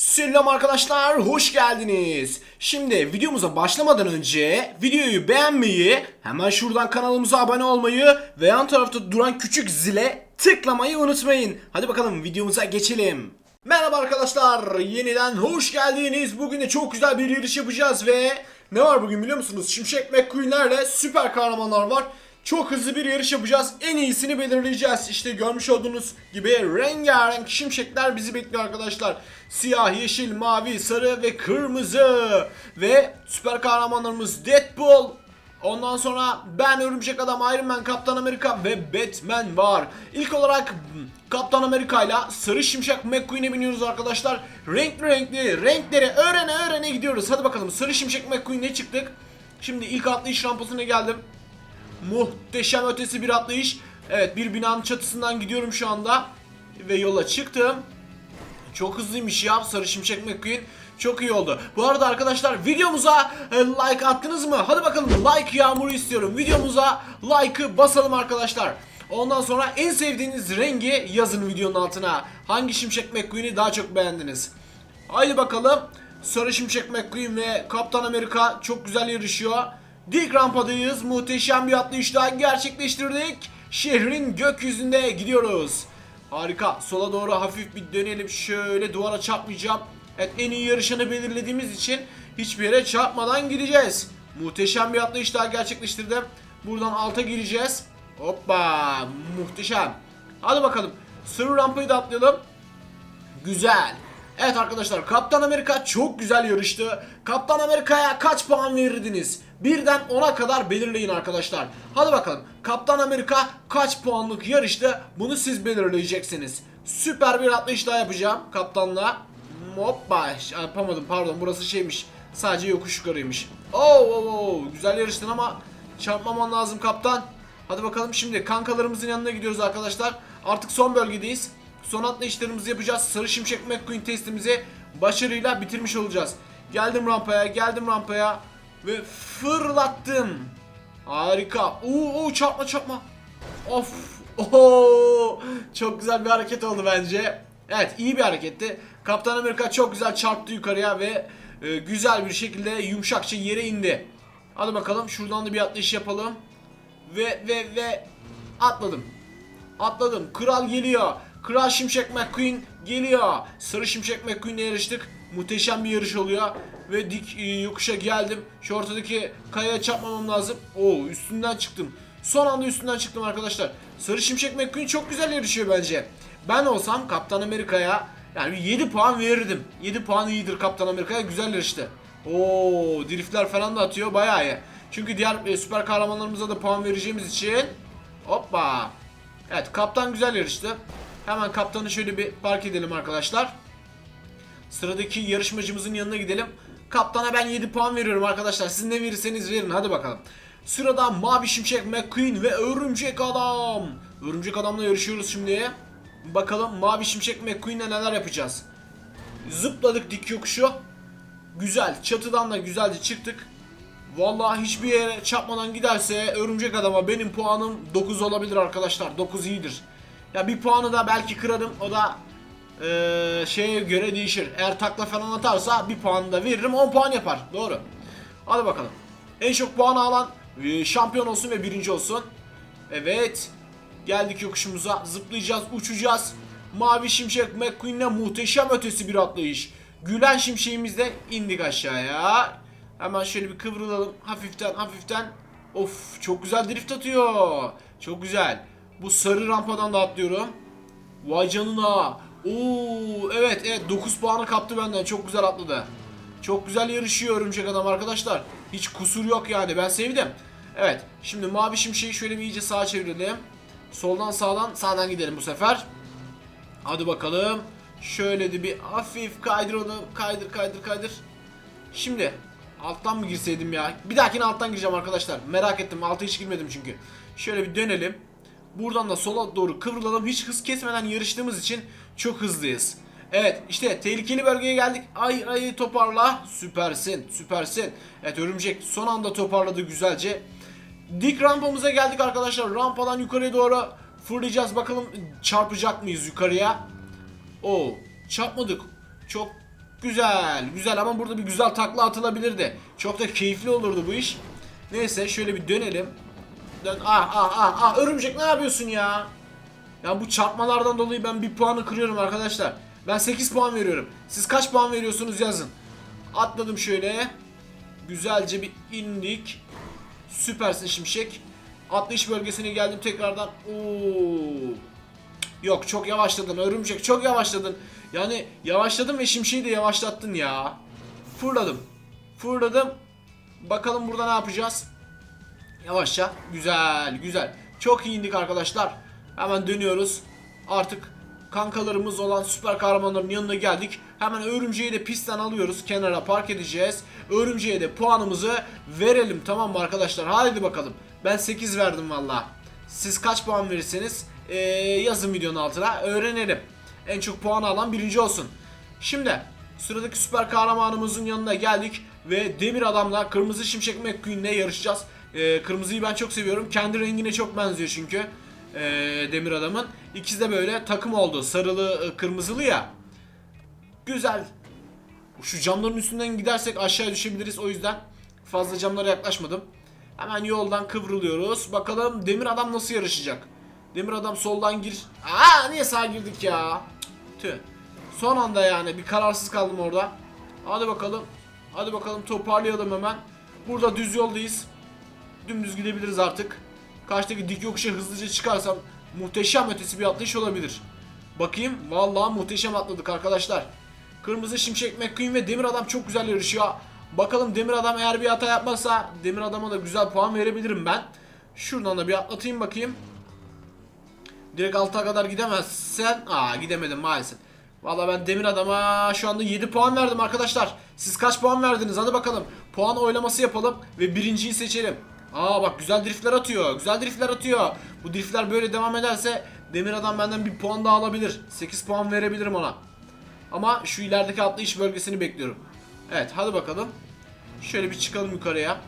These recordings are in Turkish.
Selam arkadaşlar, hoş geldiniz. Şimdi videomuza başlamadan önce videoyu beğenmeyi, hemen şuradan kanalımıza abone olmayı ve yan tarafta duran küçük zile tıklamayı unutmayın. Hadi bakalım videomuza geçelim. Merhaba arkadaşlar, yeniden hoş geldiniz. Bugün de çok güzel bir yarış yapacağız ve ne var bugün biliyor musunuz? Şimşek McQueen'lerle süper kahramanlar var. Çok hızlı bir yarış yapacağız. En iyisini belirleyeceğiz. İşte görmüş olduğunuz gibi rengarenk şimşekler bizi bekliyor arkadaşlar. Siyah, yeşil, mavi, sarı ve kırmızı. Ve süper kahramanlarımız Deadpool, Ondan sonra ben Örümcek Adam, Iron Man, Kaptan Amerika ve Batman var. İlk olarak Kaptan Amerika ile Sarı Şimşek McQueen'e biniyoruz arkadaşlar. Renkli renkli renkleri öğrene öğrene gidiyoruz. Hadi bakalım Sarı Şimşek McQueen'e çıktık. Şimdi ilk atlayış rampasına geldim. Muhteşem ötesi bir atlayış. Evet bir binanın çatısından gidiyorum şu anda. Ve yola çıktım. Çok hızlıymış ya Sarı Şimşek McQueen. Çok iyi oldu. Bu arada arkadaşlar videomuza e, like attınız mı? Hadi bakalım like yağmuru istiyorum. Videomuza like'ı basalım arkadaşlar. Ondan sonra en sevdiğiniz rengi yazın videonun altına. Hangi Şimşek McQueen'i daha çok beğendiniz? Haydi bakalım. Sarı Şimşek McQueen ve Kaptan Amerika çok güzel yarışıyor. Dik rampadayız. Muhteşem bir atlayış daha gerçekleştirdik. Şehrin gökyüzünde gidiyoruz. Harika. Sola doğru hafif bir dönelim. Şöyle duvara çarpmayacağım. Evet en iyi yarışanı belirlediğimiz için hiçbir yere çarpmadan gideceğiz. Muhteşem bir atlayış daha gerçekleştirdim. Buradan alta gireceğiz. Hoppa muhteşem. Hadi bakalım. Sırrı rampayı da atlayalım. Güzel. Evet arkadaşlar Kaptan Amerika çok güzel yarıştı. Kaptan Amerika'ya kaç puan verirdiniz? Birden 10'a kadar belirleyin arkadaşlar. Hadi bakalım. Kaptan Amerika kaç puanlık yarıştı? Bunu siz belirleyeceksiniz. Süper bir atlayış daha yapacağım kaptanla. Hoppa yapamadım pardon burası şeymiş. Sadece yokuş yukarıymış. Oo, oo, oo. güzel yarıştın ama çarpmaman lazım kaptan. Hadi bakalım şimdi kankalarımızın yanına gidiyoruz arkadaşlar. Artık son bölgedeyiz. Son atlayışlarımızı yapacağız. Sarı Şimşek McQueen testimizi başarıyla bitirmiş olacağız. Geldim rampaya, geldim rampaya ve fırlattım. Harika. Oo, oo çarpma çarpma. Of. Oho. Çok güzel bir hareket oldu bence. Evet, iyi bir hareketti. Kaptan Amerika çok güzel çarptı yukarıya ve e, güzel bir şekilde yumuşakça yere indi. Hadi bakalım şuradan da bir atlayış yapalım. Ve ve ve atladım. Atladım. Kral geliyor. Kral Şimşek McQueen geliyor. Sarı Şimşek McQueen'le yarıştık. Muhteşem bir yarış oluyor. Ve dik e, yokuşa geldim. Şu ortadaki kayaya çarpmamam lazım. Oo üstünden çıktım. Son anda üstünden çıktım arkadaşlar. Sarı Şimşek McQueen çok güzel yarışıyor bence. Ben olsam Kaptan Amerika'ya yani bir 7 puan verirdim. 7 puan iyidir Kaptan Amerika'ya. Güzel yarıştı. Oo driftler falan da atıyor. Bayağı iyi. Çünkü diğer e, süper kahramanlarımıza da puan vereceğimiz için hoppa. Evet kaptan güzel yarıştı. Hemen kaptanı şöyle bir park edelim arkadaşlar. Sıradaki yarışmacımızın yanına gidelim. Kaptana ben 7 puan veriyorum arkadaşlar. Siz ne verirseniz verin hadi bakalım. Sırada Mavi Şimşek McQueen ve Örümcek Adam. Örümcek Adam'la yarışıyoruz şimdi. Bakalım Mavi Şimşek McQueen'le neler yapacağız. Zıpladık dik yokuşu. Güzel. Çatıdan da güzelce çıktık. Vallahi hiçbir yere çarpmadan giderse Örümcek Adam'a benim puanım 9 olabilir arkadaşlar. 9 iyidir. Ya bir puanı da belki kırarım. O da eee, şeye göre değişir. Eğer takla falan atarsa bir puan da veririm 10 puan yapar. Doğru. Hadi bakalım. En çok puanı alan e, şampiyon olsun ve birinci olsun. Evet. Geldik yokuşumuza. Zıplayacağız, uçacağız. Mavi Şimşek McQueen'le muhteşem ötesi bir atlayış. Gülen şimşeğimizle indik aşağıya. Hemen şöyle bir kıvrılalım. Hafiften hafiften. Of çok güzel drift atıyor. Çok güzel. Bu sarı rampadan da atlıyorum. Vay canına. Oo evet evet 9 puanı kaptı benden. Çok güzel atladı. Çok güzel yarışıyor örümcek adam arkadaşlar. Hiç kusur yok yani. Ben sevdim. Evet. Şimdi mavi şimşeği şöyle bir iyice sağa çevirelim. Soldan sağdan sağdan gidelim bu sefer. Hadi bakalım. Şöyle de bir hafif kaydıralım. Kaydır kaydır kaydır. Şimdi alttan mı girseydim ya? Bir dahakine alttan gireceğim arkadaşlar. Merak ettim. Alta hiç girmedim çünkü. Şöyle bir dönelim. Buradan da sola doğru kıvrılalım. Hiç hız kesmeden yarıştığımız için çok hızlıyız. Evet işte tehlikeli bölgeye geldik. Ay ay toparla. Süpersin süpersin. Evet örümcek son anda toparladı güzelce. Dik rampamıza geldik arkadaşlar. Rampadan yukarıya doğru fırlayacağız. Bakalım çarpacak mıyız yukarıya? Oo çarpmadık. Çok Güzel, güzel ama burada bir güzel takla atılabilirdi. Çok da keyifli olurdu bu iş. Neyse şöyle bir dönelim. Ah ah ah ah örümcek ne yapıyorsun ya? Ya bu çarpmalardan dolayı ben bir puanı kırıyorum arkadaşlar. Ben 8 puan veriyorum. Siz kaç puan veriyorsunuz yazın. Atladım şöyle. Güzelce bir indik. Süpersin Şimşek. Atlayış bölgesine geldim tekrardan. Oo. Yok çok yavaşladın örümcek çok yavaşladın. Yani yavaşladın ve şimşeği de yavaşlattın ya. Fırladım. Fırladım. Bakalım burada ne yapacağız. Yavaşça. Güzel güzel. Çok iyi indik arkadaşlar. Hemen dönüyoruz. Artık kankalarımız olan süper kahramanların yanına geldik. Hemen örümceği de pistten alıyoruz. Kenara park edeceğiz. Örümceğe de puanımızı verelim tamam mı arkadaşlar? Haydi bakalım. Ben 8 verdim valla. Siz kaç puan verirseniz ee, yazın videonun altına öğrenelim. En çok puan alan birinci olsun. Şimdi sıradaki süper kahramanımızın yanına geldik ve Demir Adam'la Kırmızı Şimşek McQueen'le yarışacağız. Ee, kırmızıyı ben çok seviyorum. Kendi rengine çok benziyor çünkü ee, Demir Adam'ın. İkisi de böyle takım oldu. Sarılı, e, kırmızılı ya. Güzel. Şu camların üstünden gidersek aşağıya düşebiliriz. O yüzden fazla camlara yaklaşmadım. Hemen yoldan kıvrılıyoruz. Bakalım Demir Adam nasıl yarışacak? Demir Adam soldan gir. Aa niye sağa girdik ya? Tüh. Son anda yani bir kararsız kaldım orada. Hadi bakalım. Hadi bakalım toparlayalım hemen. Burada düz yoldayız. Dümdüz gidebiliriz artık. Karşıdaki dik yokuşa hızlıca çıkarsam muhteşem ötesi bir atlayış olabilir. Bakayım. Vallahi muhteşem atladık arkadaşlar. Kırmızı Şimşek McQueen ve Demir Adam çok güzel yarışıyor. Bakalım Demir Adam eğer bir hata yapmazsa Demir Adam'a da güzel puan verebilirim ben. Şuradan da bir atlatayım bakayım. Direkt alta kadar gidemezsen... Aa gidemedim maalesef. Valla ben Demir Adam'a şu anda 7 puan verdim arkadaşlar. Siz kaç puan verdiniz? Hadi bakalım. Puan oylaması yapalım ve birinciyi seçelim. Aa bak güzel driftler atıyor. Güzel driftler atıyor. Bu driftler böyle devam ederse Demir Adam benden bir puan daha alabilir. 8 puan verebilirim ona. Ama şu ilerideki atlayış bölgesini bekliyorum. Evet hadi bakalım. Şöyle bir çıkalım yukarıya.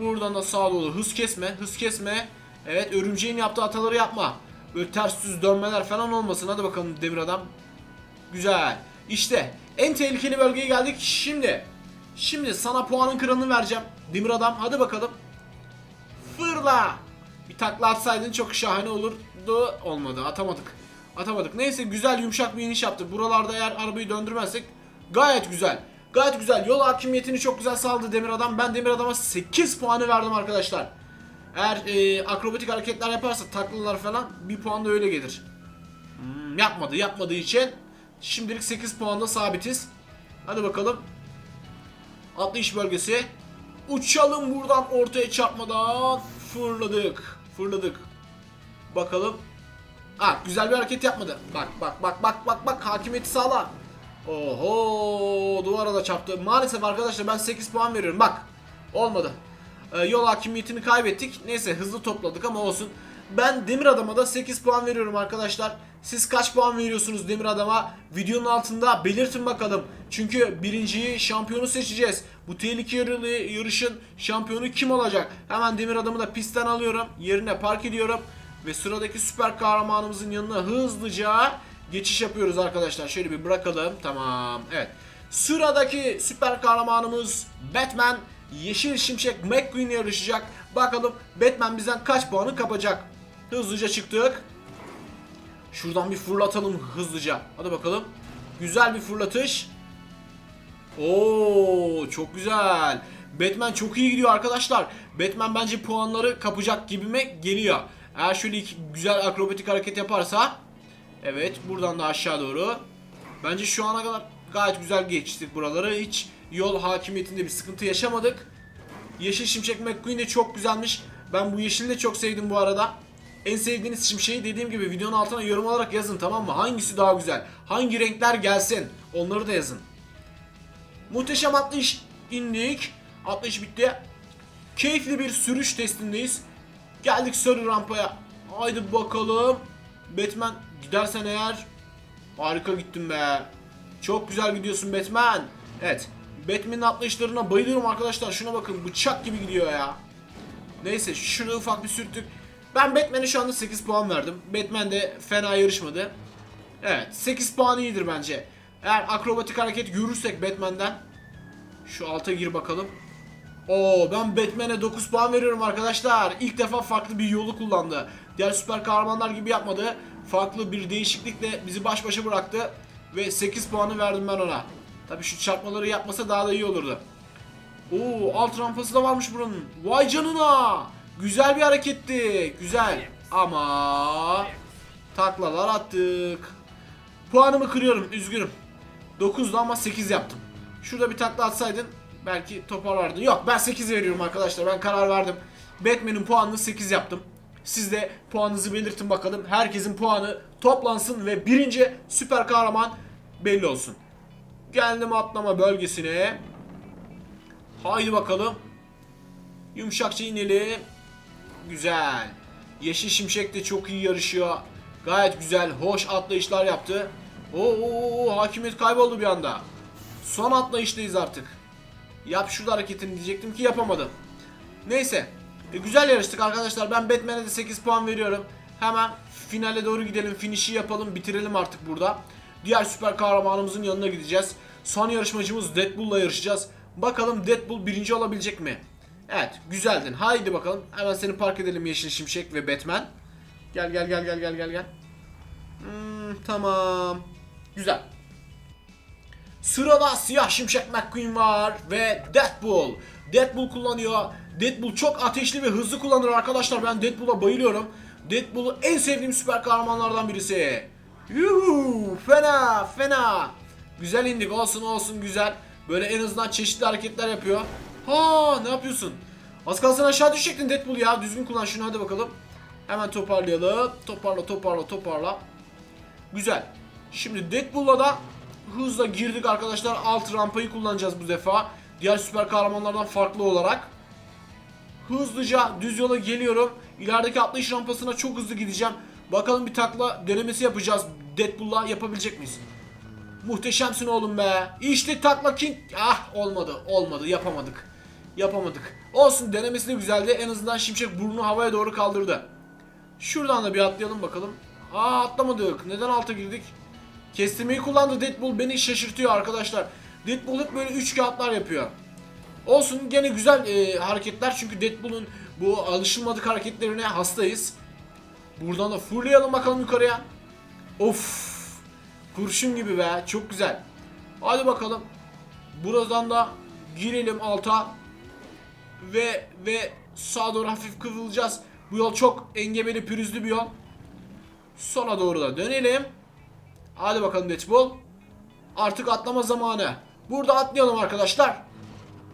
Buradan da sağa doğru hız kesme, hız kesme. Evet örümceğin yaptığı hataları yapma. Böyle ters düz dönmeler falan olmasın. Hadi bakalım Demir Adam. Güzel. İşte en tehlikeli bölgeye geldik. Şimdi şimdi sana puanın kralını vereceğim. Demir Adam hadi bakalım. Fırla. Bir takla atsaydın çok şahane olurdu. Olmadı. Atamadık. Atamadık. Neyse güzel yumuşak bir iniş yaptık. Buralarda eğer arabayı döndürmezsek gayet güzel. Gayet güzel. Yol hakimiyetini çok güzel sağladı Demir Adam. Ben Demir Adam'a 8 puanı verdim arkadaşlar. Eğer e, akrobatik hareketler yaparsa taklalar falan bir puan da öyle gelir. Hmm, yapmadı. Yapmadığı için şimdilik 8 puanda sabitiz. Hadi bakalım. Atlayış bölgesi. Uçalım buradan ortaya çarpmadan. Fırladık. Fırladık. Bakalım. Ha güzel bir hareket yapmadı. Bak bak bak bak bak bak hakimiyeti sağla. Oho duvara da çarptı. Maalesef arkadaşlar ben 8 puan veriyorum. Bak olmadı. Ee, yol hakimiyetini kaybettik. Neyse hızlı topladık ama olsun. Ben Demir Adam'a da 8 puan veriyorum arkadaşlar. Siz kaç puan veriyorsunuz Demir Adam'a? Videonun altında belirtin bakalım. Çünkü birinciyi şampiyonu seçeceğiz. Bu tehlikeli yarışın şampiyonu kim olacak? Hemen Demir Adam'ı da pistten alıyorum. Yerine park ediyorum. Ve sıradaki süper kahramanımızın yanına hızlıca geçiş yapıyoruz arkadaşlar. Şöyle bir bırakalım. Tamam. Evet. Sıradaki süper kahramanımız Batman. Yeşil Şimşek McQueen yarışacak. Bakalım Batman bizden kaç puanı kapacak. Hızlıca çıktık. Şuradan bir fırlatalım hızlıca. Hadi bakalım. Güzel bir fırlatış. Oo çok güzel. Batman çok iyi gidiyor arkadaşlar. Batman bence puanları kapacak gibime geliyor. Eğer şöyle iki güzel akrobatik hareket yaparsa. Evet buradan da aşağı doğru. Bence şu ana kadar gayet güzel geçtik buraları. Hiç yol hakimiyetinde bir sıkıntı yaşamadık. Yeşil Şimşek McQueen de çok güzelmiş. Ben bu yeşili de çok sevdim bu arada. En sevdiğiniz şimşeği dediğim gibi videonun altına yorum olarak yazın tamam mı? Hangisi daha güzel? Hangi renkler gelsin? Onları da yazın. Muhteşem atlayış indik. Atlayış bitti. Keyifli bir sürüş testindeyiz. Geldik sarı rampaya. Haydi bakalım. Batman gidersen eğer harika gittin be. Çok güzel gidiyorsun Batman. Evet. Batman'in atlayışlarına bayılıyorum arkadaşlar. Şuna bakın bıçak gibi gidiyor ya. Neyse şurada ufak bir sürttük. Ben Batman'e şu anda 8 puan verdim. Batman de fena yarışmadı. Evet 8 puan iyidir bence. Eğer akrobatik hareket görürsek Batman'den şu alta gir bakalım. Oo ben Batman'e 9 puan veriyorum arkadaşlar. İlk defa farklı bir yolu kullandı. Diğer süper kahramanlar gibi yapmadı. Farklı bir değişiklikle bizi baş başa bıraktı. Ve 8 puanı verdim ben ona. Tabii şu çarpmaları yapmasa daha da iyi olurdu. Oo alt rampası da varmış buranın. Vay canına. Güzel bir hareketti. Güzel. Ama taklalar attık. Puanımı kırıyorum. Üzgünüm. 9'du ama 8 yaptım. Şurada bir takla atsaydın belki toparlardın. Yok ben 8 veriyorum arkadaşlar. Ben karar verdim. Batman'in puanını 8 yaptım. Siz de puanınızı belirtin bakalım. Herkesin puanı toplansın ve birinci süper kahraman belli olsun. Geldim atlama bölgesine. Haydi bakalım. Yumuşakça inelim. Güzel. Yeşil Şimşek de çok iyi yarışıyor. Gayet güzel, hoş atlayışlar yaptı. Oo, hakimiyet kayboldu bir anda. Son atlayıştayız artık. Yap şurada hareketini diyecektim ki yapamadım. Neyse. E, güzel yarıştık arkadaşlar. Ben Batman'e de 8 puan veriyorum. Hemen finale doğru gidelim. Finish'i yapalım. Bitirelim artık burada. Diğer süper kahramanımızın yanına gideceğiz. Son yarışmacımız Deadpool'la yarışacağız. Bakalım Deadpool birinci olabilecek mi? Evet güzeldin. Haydi bakalım. Hemen seni park edelim Yeşil Şimşek ve Batman. Gel gel gel gel gel gel gel. Hmm, tamam. Güzel. Sırada Siyah Şimşek McQueen var ve Deadpool. Deadpool kullanıyor. Deadpool çok ateşli ve hızlı kullanır arkadaşlar. Ben Deadpool'a bayılıyorum. Deadpool'u en sevdiğim süper kahramanlardan birisi. Yuhu, fena fena. Güzel indik olsun olsun güzel. Böyle en azından çeşitli hareketler yapıyor. Ha ne yapıyorsun? Az kalsın aşağı düşecektin Deadpool ya. Düzgün kullan şunu hadi bakalım. Hemen toparlayalım. Toparla toparla toparla. Güzel. Şimdi Deadpool'la da hızla girdik arkadaşlar. Alt rampayı kullanacağız bu defa. Diğer süper kahramanlardan farklı olarak. Hızlıca düz yola geliyorum. İlerideki atlayış rampasına çok hızlı gideceğim. Bakalım bir takla denemesi yapacağız. Deadpool'la yapabilecek miyiz? Muhteşemsin oğlum be. İşte takla king. Ah olmadı. Olmadı. Yapamadık. Yapamadık. Olsun denemesi de güzeldi. En azından şimşek burnunu havaya doğru kaldırdı. Şuradan da bir atlayalım bakalım. Aa atlamadık. Neden alta girdik? Kestirmeyi kullandı Deadpool beni şaşırtıyor arkadaşlar. Deadpool hep böyle üç kağıtlar yapıyor. Olsun gene güzel e, hareketler çünkü Deadpool'un bu alışılmadık hareketlerine hastayız. Buradan da fırlayalım bakalım yukarıya. Of. Kurşun gibi be. Çok güzel. Hadi bakalım. Buradan da girelim alta. Ve ve sağa doğru hafif kıvrılacağız. Bu yol çok engebeli pürüzlü bir yol. Sola doğru da dönelim. Hadi bakalım Deadpool. Artık atlama zamanı. Burada atlayalım arkadaşlar.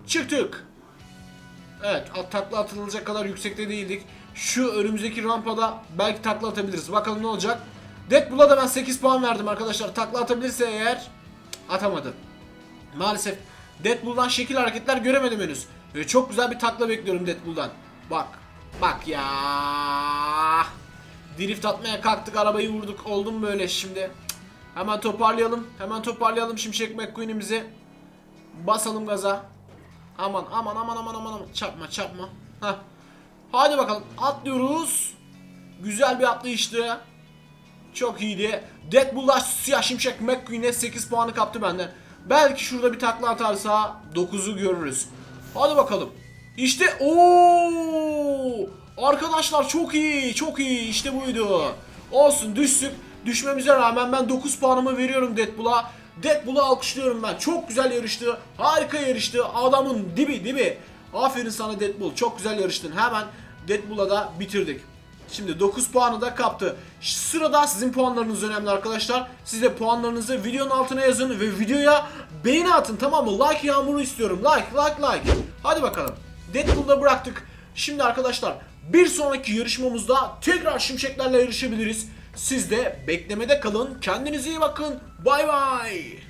Çıktık. Evet at- takla atılacak kadar yüksekte değildik. Şu önümüzdeki rampada belki takla atabiliriz. Bakalım ne olacak. Deadpool'a da ben 8 puan verdim arkadaşlar. Takla atabilirse eğer atamadı. Maalesef Deadpool'dan şekil hareketler göremedim henüz. Ve çok güzel bir takla bekliyorum Deadpool'dan. Bak. Bak ya. Drift atmaya kalktık arabayı vurduk. Oldum böyle şimdi. Hemen toparlayalım. Hemen toparlayalım Şimşek McQueen'imizi. Basalım gaza. Aman aman aman aman aman aman. Çarpma çarpma. Heh. Hadi bakalım atlıyoruz. Güzel bir atlayıştı. Çok iyiydi. Deadpool'la siyah şimşek McQueen'e 8 puanı kaptı benden. Belki şurada bir takla atarsa 9'u görürüz. Hadi bakalım. İşte ooo Arkadaşlar çok iyi çok iyi işte buydu. Olsun düşsün. Düşmemize rağmen ben 9 puanımı veriyorum Deadpool'a. Deadpool'u alkışlıyorum ben. Çok güzel yarıştı. Harika yarıştı. Adamın dibi dibi. Aferin sana Deadpool. Çok güzel yarıştın. Hemen Deadpool'a da bitirdik. Şimdi 9 puanı da kaptı. Sırada sizin puanlarınız önemli arkadaşlar. Siz de puanlarınızı videonun altına yazın ve videoya beğeni atın tamam mı? Like yağmuru istiyorum. Like like like. Hadi bakalım. Deadpool'da bıraktık. Şimdi arkadaşlar bir sonraki yarışmamızda tekrar şimşeklerle yarışabiliriz. Siz de beklemede kalın. Kendinize iyi bakın. Bay bay.